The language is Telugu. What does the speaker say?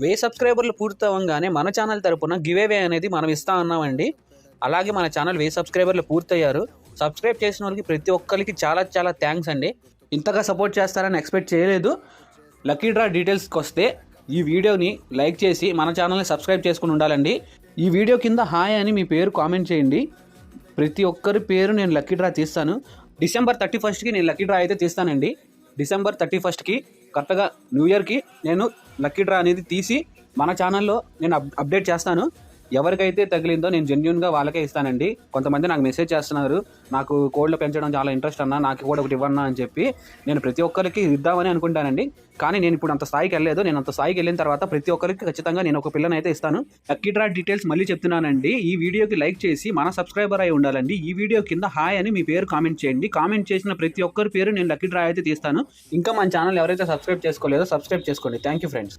వే సబ్స్క్రైబర్లు పూర్తి మన ఛానల్ తరపున గివేవే అనేది మనం ఇస్తా ఉన్నామండి అలాగే మన ఛానల్ వే సబ్స్క్రైబర్లు పూర్తయ్యారు. సబ్స్క్రైబ్ చేసిన వాళ్ళకి ప్రతి ఒక్కరికి చాలా చాలా థ్యాంక్స్ అండి. ఇంతగా సపోర్ట్ చేస్తారని ఎక్స్పెక్ట్ చేయలేదు. లక్కీ డ్రా డీటెయిల్స్కి వస్తే ఈ వీడియోని లైక్ చేసి మన ఛానల్ని సబ్స్క్రైబ్ చేసుకుని ఉండాలండి. ఈ వీడియో కింద హాయ్ అని మీ పేరు కామెంట్ చేయండి. ప్రతి ఒక్కరి పేరు నేను లక్కీ డ్రా తీస్తాను. డిసెంబర్ థర్టీ ఫస్ట్కి నేను లక్కీ డ్రా అయితే తీస్తానండి. డిసెంబర్ థర్టీ ఫస్ట్కి కరెక్ట్గా న్యూ ఇయర్కి నేను లక్కీ డ్రా అనేది తీసి మన ఛానల్లో నేను అప్ అప్డేట్ చేస్తాను. ఎవరికైతే తగిలిందో నేను జెన్యున్గా వాళ్ళకే ఇస్తానండి. కొంతమంది నాకు మెసేజ్ చేస్తున్నారు నాకు కోళ్ళు పెంచడం చాలా ఇంట్రెస్ట్ అన్నా నాకు కూడా ఒకటి ఇవ్వన్నా అని చెప్పి నేను ప్రతి ఒక్కరికి ఇద్దామని అనుకుంటానండి. కానీ నేను ఇప్పుడు అంత స్థాయికి వెళ్ళలేదు. నేను అంత స్థాయికి వెళ్ళిన తర్వాత ప్రతి ఒక్కరికి ఖచ్చితంగా నేను ఒక పిల్లని అయితే ఇస్తాను. లక్కీ డ్రా డీటెయిల్స్ మళ్ళీ చెప్తున్నానండి. ఈ వీడియోకి లైక్ చేసి మన సబ్స్క్రైబర్ అయి ఉండాలండి. ఈ వీడియో కింద హాయ్ అని మీ పేరు కామెంట్ చేయండి. కామెంట్ చేసిన ప్రతి ఒక్కరి పేరు నేను లక్కీ డ్రా అయితే తీస్తాను. ఇంకా మన ఛానల్ ఎవరైతే సబ్స్క్రైబ్ చేసుకోలేదో సబ్స్క్రైబ్ చేసుకోండి. Thank you friends.